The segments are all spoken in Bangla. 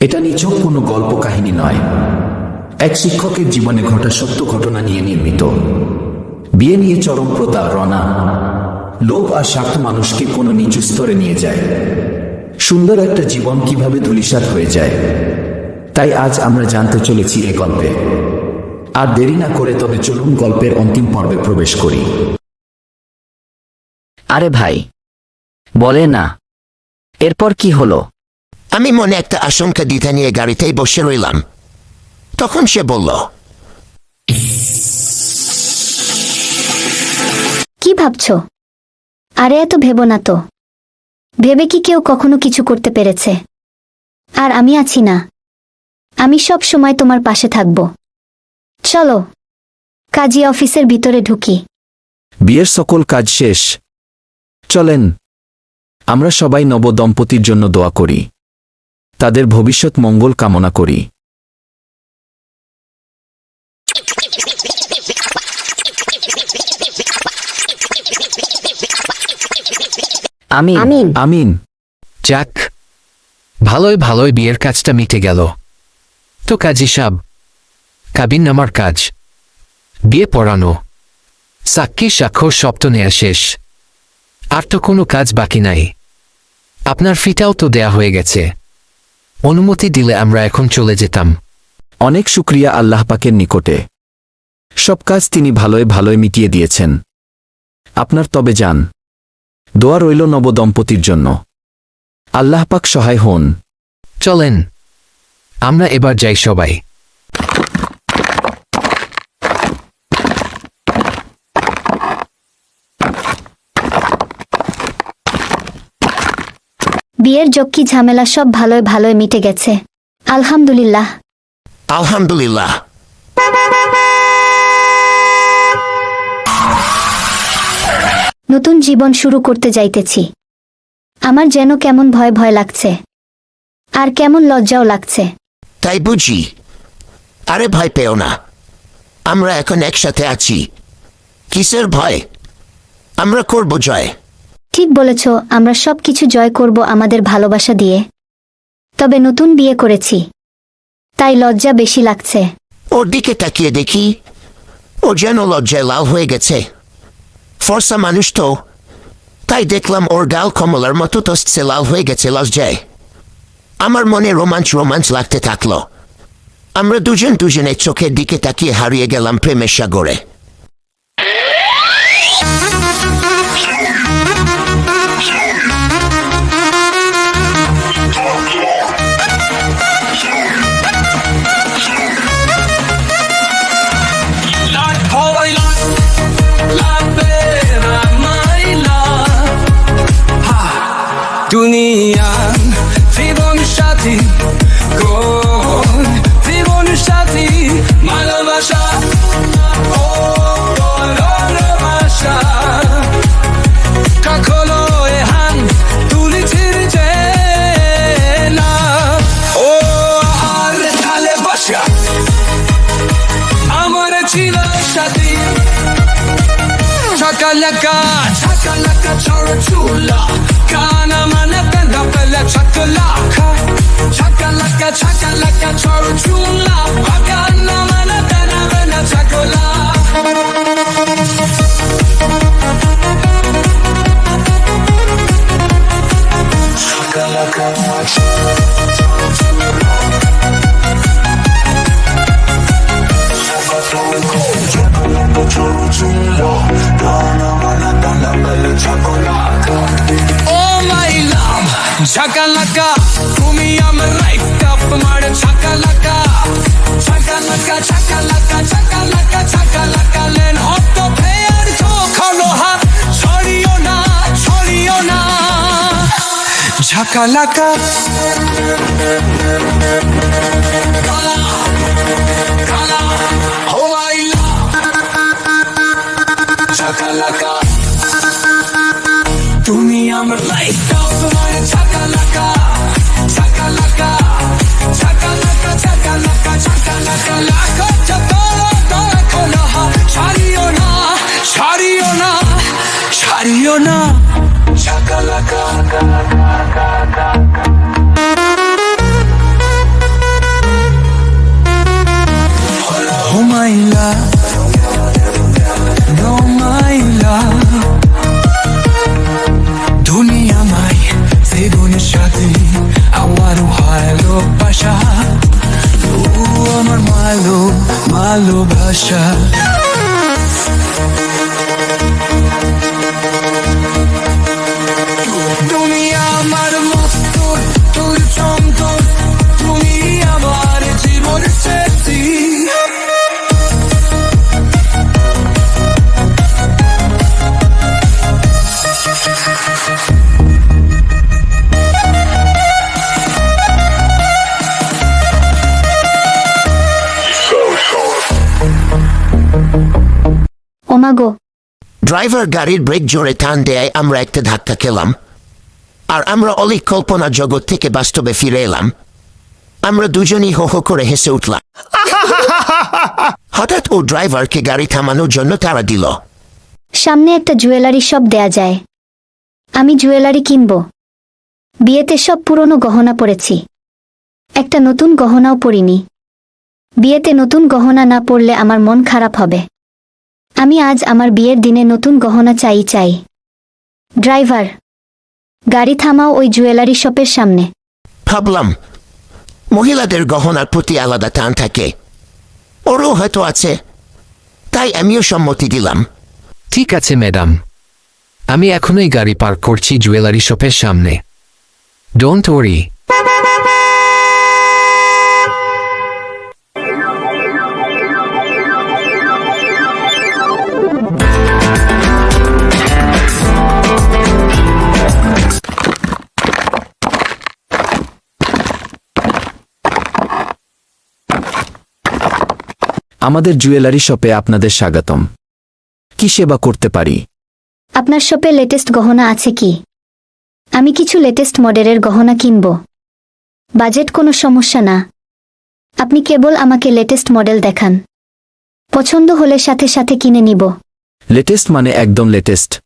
এটা নিছক কোনো গল্প কাহিনী নয়। এক শিক্ষকের জীবনে ঘটা সত্য ঘটনা নিয়ে নির্মিত। বিয়ে নিয়ে চরম প্রতারণা লোভ আর স্বার্থ মানুষকে কোনো নিচু স্তরে নিয়ে যায়। সুন্দর একটা জীবন কীভাবে ধূলিসাৎ হয়ে যায়, তাই আজ আমরা জানতে চলেছি এ গল্পে। আর দেরি না করে তবে চলুন গল্পের অন্তিম পর্বে প্রবেশ করি। আরে ভাই, বলে না। এরপর কি হলো? আমি মনে একটা আশঙ্কা দিতে নিয়ে গাড়িতেই বসে রইলাম। তখন সে বলল কি ভাবছ? আরে এত ভেবো না তো। ভেবে কি কেউ কখনো কিছু করতে পেরেছে? আর আমি আছি না। আমি সব সময় তোমার পাশে থাকব। চলো কাজী অফিসের ভিতরে ঢুকি। বিয়ের সকল কাজ শেষ। চলেন আমরা সবাই নব দম্পতির জন্য দোয়া করি। তাদের ভবিষ্যৎ মঙ্গল কামনা করি। আমিন। আমিন। যাক ভালোই ভালোই বিয়ের কাজটা মিটে গেল। তো কাজী সাব কাবিন আমার কাজ। বিয়ে পড়ানো। সাক্ষী স্বাক্ষর সপ্ত নেয়া শেষ। আর তো কোনো কাজ বাকি নাই। আপনার ফিটাও তো দেয়া হয়ে গেছে। অনুমতি দিলে আমরা এখন চলে যেতাম। অনেক শুক্রিয়া আল্লাহ পাকের নিকটে। সব কাজ তিনি ভালোয় ভালোয় মিটিয়ে দিয়েছেন। আপনার তবে যান। দোয়া রইল নব দম্পতির জন্য। আল্লাহ পাক সহায় হন। চলেন। আমরা এবার যাই সবাই। বিয়ের জক্কি ঝামেলা সব ভালোয় ভালোয় মিটে গেছে। আলহামদুলিল্লাহ। আলহামদুলিল্লাহ। নতুন জীবন শুরু করতে যাইতেছি। আমার যেন কেমন ভয় ভয় লাগছে। আর কেমন লজ্জাও লাগছে। তাই বুঝি। আরে ভয় পেও না। আমরা এখন একসাথে আছি। কিসের ভয়? আমরা করব জয়। ঠিক বলেছ, আমরা সব কিছু জয় করব আমাদের ভালোবাসা দিয়ে। তবে নতুন বিয়ে করেছি। তাই লজ্জা বেশি লাগছে। ওর দিকে তাকিয়ে দেখি, ও যেন লজ্জায় লাল হয়ে গেছে। ফর্সা মানুষ তো, তাই দেখলাম ওর গাল কমলার মতো তসছে লাল হয়ে গেছে লজ্জায়। আমার মনে রোমাঞ্চ রোমাঞ্চ লাগতে থাকল। আমরা দুজন দুজনের চোখের দিকে তাকিয়ে হারিয়ে গেলাম প্রেমের সাগরে। Chakalaka, chakalaka, chorachula. Kana mana penda pele chakalaka. Chakalaka, chakalaka, chorachula. Kana mana penda pele chakalaka. Love, chakalaka. তুমি আমার লাইফ তোমার চাকালাকা চাকালাকা চাকালাকা চাকালাকা চাকালাকা লাখো চতরা তোরা কোলাহা ছাড়িও না ছাড়িও না ছাড়িও না। চাকালাকা love. ওমাগো। ড্রাইভার গাড়ির ব্রেক জোরে টান দেয় আমরা একটা ধাক্কা খেলাম। আর আমরা অলিক কল্পনা জগৎ থেকে বাস্তবে ফিরে এলাম। আমরা দুজনই হো হো করে হেসে উঠলাম। হঠাৎ ও ড্রাইভারকে গাড়ি থামানোর জন্য তারা দিল। সামনে একটা জুয়েলারি শপ দেয়া যায়। আমি জুয়েলারি কিনব। বিয়েতে সব পুরনো গহনা পরেছি। একটা নতুন গহনাও পরিনি। বিয়েতে নতুন গহনা না পরলে আমার মন খারাপ হবে। আমি আজ আমার বিয়ের দিনে নতুন গহনা চাই চাই। ড্রাইভার গাড়ি থামাও ওই জুয়েলারি শপের সামনে। ভাবলাম মহিলাদের গহনার প্রতি আলাদা টান থাকে। ওরও হয়তো আছে। তাই আমিও সম্মতি দিলাম। ঠিক আছে ম্যাডাম। আমি এখনই গাড়ি পার্ক করছি জুয়েলারি শপের সামনে। Don't worry. আমাদের জুয়েলারি শপে আপনাদের স্বাগতম। কি সেবা করতে পারি? আপনার শপে লেটেস্ট গহনা আছে কি? আমি কিছু লেটেস্ট মডেলের গহনা কিনব। বাজেট কোনো সমস্যা না। আপনি কেবল আমাকে লেটেস্ট মডেল দেখান। পছন্দ হলে সাথে সাথে কিনে নিব। লেটেস্ট মানে একদম লেটেস্ট।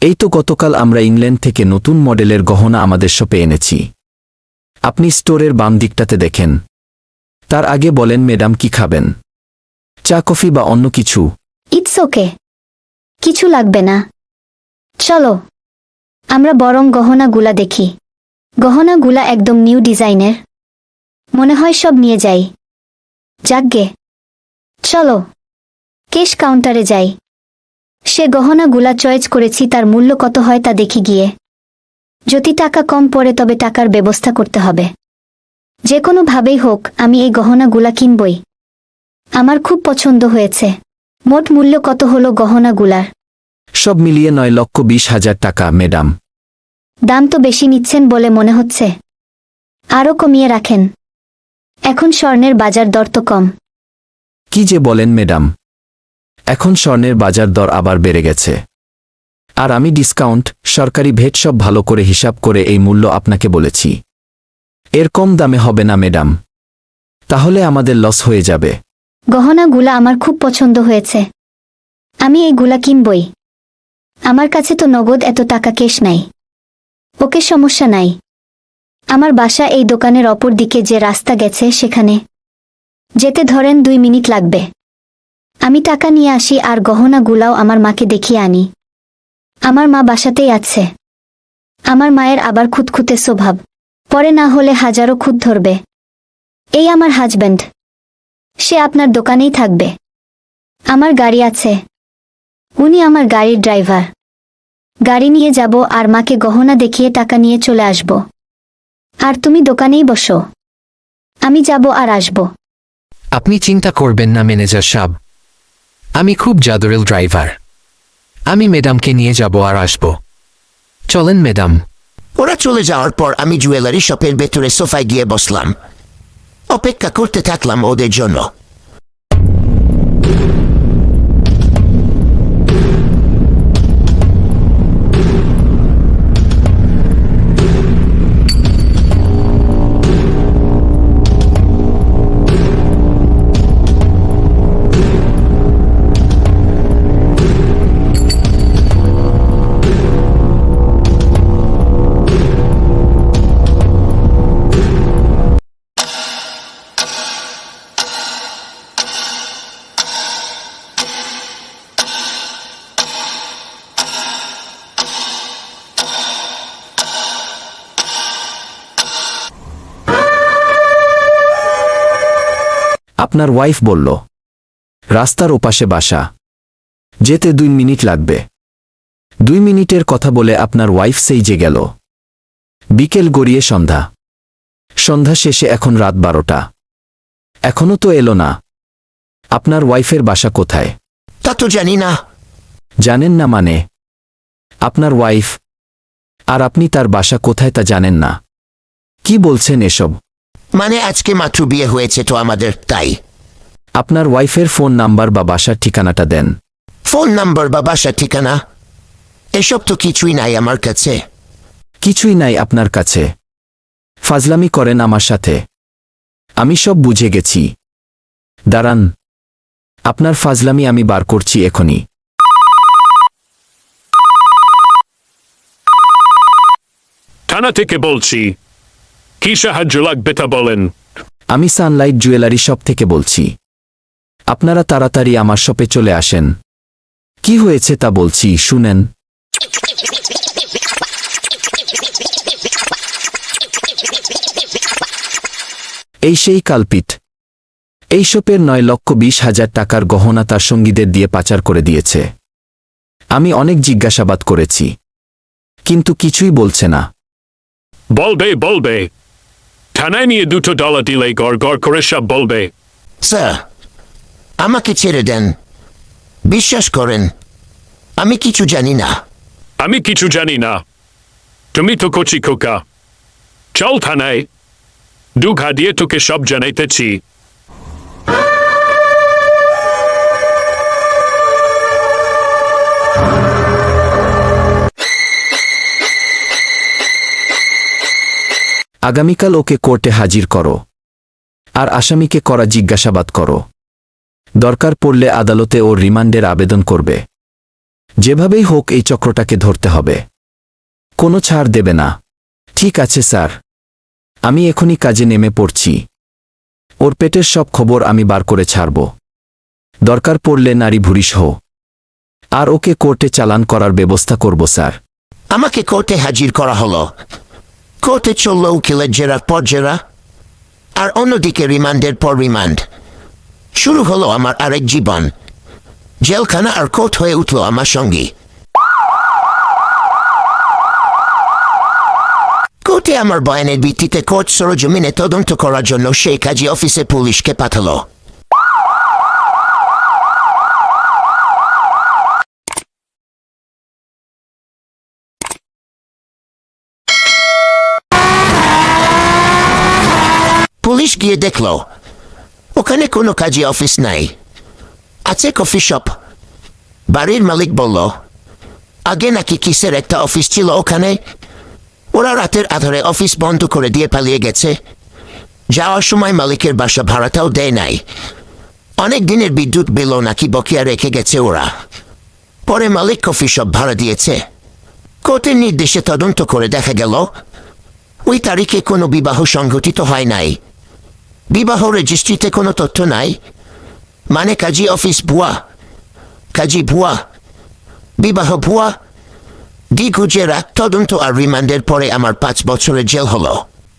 এই তো গতকাল আমরা ইংল্যান্ড থেকে নতুন মডেলের গহনা আমাদের শপে এনেছি। আপনি স্টোরের বাম দিকটাতে দেখেন। তার আগে বলেন ম্যাডাম কি খাবেন? চা, কফি বা অন্য কিছু? ইটস ওকে কিছু লাগবে না। চলো, আমরা বরং গহনাগুলা দেখি। গহনাগুলা একদম নিউ ডিজাইনের মনে হয় সব নিয়ে যাই। যাকগে। চলো কেশ কাউন্টারে যাই। সে গহনাগুলা চয়েস করেছি, তার মূল্য কত হয় তা দেখি গিয়ে। যদি টাকা কম পড়ে, তবে টাকার ব্যবস্থা করতে হবে। যে কোনোভাবেই হোক, আমি এই গহনাগুলা কিনবই। আমার খুব পছন্দ হয়েছে। মোট মূল্য কত হলো গহনাগুলার? সব মিলিয়ে নয় লক্ষ বিশ হাজার টাকা ম্যাডাম। দাম তো বেশি নিচ্ছেন বলে মনে হচ্ছে। আরও কমিয়ে রাখেন। এখন স্বর্ণের বাজার দর তো কম। কি যে বলেন ম্যাডাম। এখন স্বর্ণের বাজার দর আবার বেড়ে গেছে। আর আমি ডিসকাউন্ট সরকারি ভেট সব ভালো করে হিসাব করে এই মূল্য আপনাকে বলেছি। এর কম দামে হবে না ম্যাডাম। তাহলে আমাদের লস হয়ে যাবে। গহনাগুলা আমার খুব পছন্দ হয়েছে। আমি এইগুলা কিনবই। আমার কাছে তো নগদ এত টাকা কেশ নাই। ওকে সমস্যা নাই। আমার বাসা এই দোকানের অপর দিকে যে রাস্তা গেছে সেখানে। যেতে ধরেন দুই মিনিট লাগবে। আমি টাকা নিয়ে আসি আর গহনাগুলাও আমার মাকে দেখিয়ে আনি। আমার মা বাসাতেই আছে। আমার মায়ের আবার খুঁতখুঁতে স্বভাব। পরে না হলে হাজারো খুঁত ধরবে। এই আমার হাজব্যান্ড সে আপনার দোকানেই থাকবে। আমার গাড়ি আছে। উনি আমার গাড়ির ড্রাইভার। গাড়ি নিয়ে যাব আর মাকে গহনা দেখিয়ে টাকা নিয়ে চলে আসব। আর তুমি দোকানেই বসো। আমি যাব আর আসব। আপনি চিন্তা করবেন না ম্যানেজার সাব। আমি খুব জাদরেল ড্রাইভার। আমি ম্যাডামকে নিয়ে যাব আর আসব। চলেন ম্যাডাম। ওরা চলে যাওয়ার পর আমি জুয়েলারি শপের ভেতরে সোফায় গিয়ে বসলাম। অপেক্ষা করতে থাকলাম ওদের জন্য আপনার ওয়াইফ বলল রাস্তার ওপাশে বাসা। যেতে দুই মিনিট লাগবে। দুই মিনিটের কথা বলে আপনার ওয়াইফ সেই যে গেল। বিকেল গড়িয়ে সন্ধ্যা। সন্ধ্যা শেষে এখন রাত বারোটা। এখনও তো এলো না। আপনার ওয়াইফের বাসা কোথায়? তা তো জানি না। জানেন না মানে? আপনার ওয়াইফ আর আপনি তার বাসা কোথায় তা জানেন না। কি বলছেন এসব? মানে আজকে মাত্র বিয়ে হয়েছে তো আমাদের তাই। আপনার ওয়াইফের ফোন নাম্বার বা বাসার ঠিকানাটা দেন। ফোন নাম্বার বা বাসার ঠিকানা? এসব তো কিছুই নাই আমার কাছে। কিছুই নাই আপনার কাছে। ফাজলামি করেন আমার সাথে। আমি সব বুঝে গেছি। দাঁড়ান। আপনার ফাজলামি আমি বার করছি এখনই। থানা থেকে বলছি কি সাহায্য লাগবে তা বলেন আমি সানলাইট জুয়েলারি শপ থেকে বলছি। আপনারা তাড়াতাড়ি আমার শপে চলে আসেন। কি হয়েছে তা বলছি শুনেন। এই সেই কালপিট। এই শপের নয় লক্ষ বিশ হাজার টাকার গহনা তার সঙ্গীদের দিয়ে পাচার করে দিয়েছে। আমি অনেক জিজ্ঞাসাবাদ করেছি। কিন্তু কিছুই বলছে না। বলবে বলবে। থানায় নিয়ে দুটো ডলার দিলে গড় গড় করে সব বলবে। স্যার আমাকে ছেড়ে দেন। বিশ্বাস করেন আমি কিছু জানি না। আমি কিছু জানি না। তুমি তো কচি খোকা। চল থানায়। দু ঘা দিয়ে তোকে সব জানাইতেছি। আগামীকাল ওকে কোর্টে হাজির করো। আর আসামিকে করা জিজ্ঞাসাবাদ করো। দরকার পড়লে আদালতে ওর রিমান্ডের আবেদন করবে। যেভাবেই হোক এই চক্রটাকে ধরতে হবে। কোনো ছাড় দেবে না। ঠিক আছে, স্যার। আমি এখনই কাজে নেমে পড়ছি। ওর পেটের সব খবর আমি বার করে ছাড়ব। দরকার পড়লে নারী ভুরিস হো আর ওকে কোর্টে চালান করার ব্যবস্থা করব, স্যার। আমাকে কোর্টে হাজির করা হলো। কোর্টে চলল উকিলের জেরা পর জেরা আর অন্যদিকে রিমান্ডের পর রিমান্ড শুরু হলো আমার আরেক জীবন জেলখানা আর কোর্ট হয়ে উঠল আমার সঙ্গী কোর্টে আমার বয়ানের ভিত্তিতে কোর্ট সরজমিনে তদন্ত করার জন্য সেই কাজী অফিসে পুলিশকে পাঠালো পুলিশ গিয়ে দেখল ওখানে কোনো কাজী অফিস নাই আছে কফি শপ বাড়ির মালিক বলল আগে নাকি কিসের একটা অফিস ছিল ওখানে ওরা রাতের আধারে অফিস বন্ধ করে দিয়ে পালিয়ে গেছে যাওয়ার সময় মালিকের বাসা ভাড়াটাও দেয় নাই অনেক দিনের বিদ্যুৎ বিলও নাকি বকেয়া রেখে গেছে ওরা পরে মালিক কফি শপ ভাড়া দিয়েছে কোর্টের নির্দেশে তদন্ত করে দেখা গেল ওই তারিখে কোনো বিবাহ সংঘটিত হয় নাই বিবাহ রেজিস্ট্রিতে কোনো তথ্য নাই মানে কাজী অফিস ভুয়া কাজী ভুয়া বিবাহ ভুয়া দিগুজেরা তদন্ত আর রিমান্ডের পরে আমার পাঁচ বছরের জেল হলো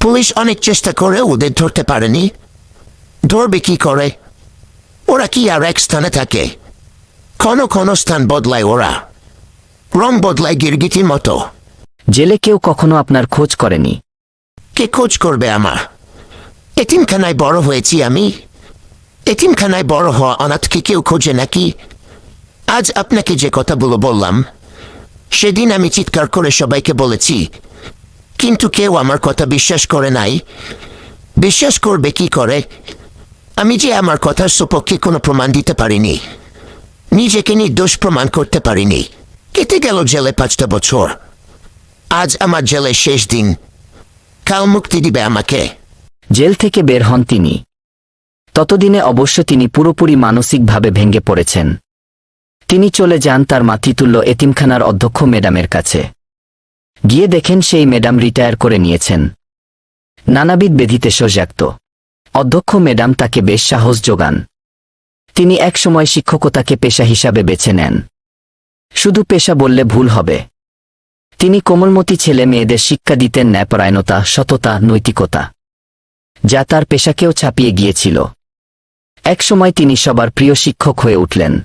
পুলিশ অনেক চেষ্টা করে ওদের ধরতে পারেনি ধরবে কি করে ওরা কি আর এক স্থানে থাকে কোনো কোনো স্থান বদলায় ওরা রং বদলায় গিরগিটির মতো জেলে কেউ কখনো আপনার খোঁজ করেনি কে খোঁজ করবে আমার এতিমখানায় বড় হয়েছি আমি। এতিমখানায় বড় হওয়া অনাথকে কেউ খোঁজে নাকি? আজ আপনাকে যে কথাগুলো বললাম, সেদিন আমি চিৎকার করে সবাইকে বলেছি, কিন্তু কেউ আমার কথা বিশ্বাস করে নাই। বিশ্বাস করবে কি করে? আমি যে আমার কথার সপক্ষে কোনো প্রমাণ দিতে পারিনি, নিজেকে নির্দোষ প্রমাণ করতে পারিনি। কেটে গেল জেলে পাঁচটা বছর। আজ আমার জেলের শেষ দিন। কাল মুক্তি দিবে আমাকে। জেল থেকে বের হন তিনি। ততদিনে অবশ্য তিনি পুরোপুরি মানসিকভাবে ভেঙে পড়েছেন। তিনি চলে যান তার মাতৃতুল্য এতিমখানার অধ্যক্ষ ম্যাডামের কাছে। গিয়ে দেখেন সেই ম্যাডাম রিটায়ার করে নিয়েছেন। নানাবিধ বেধিতে সজাক্ত অধ্যক্ষ ম্যাডাম তাকে বেশ সাহস যোগান। তিনি একসময় শিক্ষকতাকে পেশা হিসাবে বেছে নেন। শুধু পেশা বললে ভুল হবে। তিনি কোমলমতি ছেলে মেয়েদের শিক্ষা দিতেন ন্যায়পরায়ণতা, সততা, নৈতিকতা। যা তার পেশাকেও ছাপিয়ে গিয়েছিল। একসময় তিনি সবার প্রিয় শিক্ষক হয়ে উঠলেন।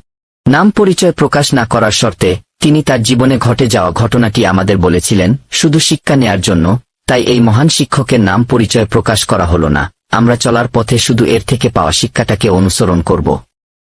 নাম পরিচয় প্রকাশ না করার শর্তে তিনি তার জীবনে ঘটে যাওয়া ঘটনাটি আমাদের বলেছিলেন, শুধু শিক্ষা নেয়ার জন্য, তাই এই মহান শিক্ষকের নাম পরিচয় প্রকাশ করা হল না। আমরা চলার পথে শুধু এর থেকে পাওয়া শিক্ষাটাকে অনুসরণ করব।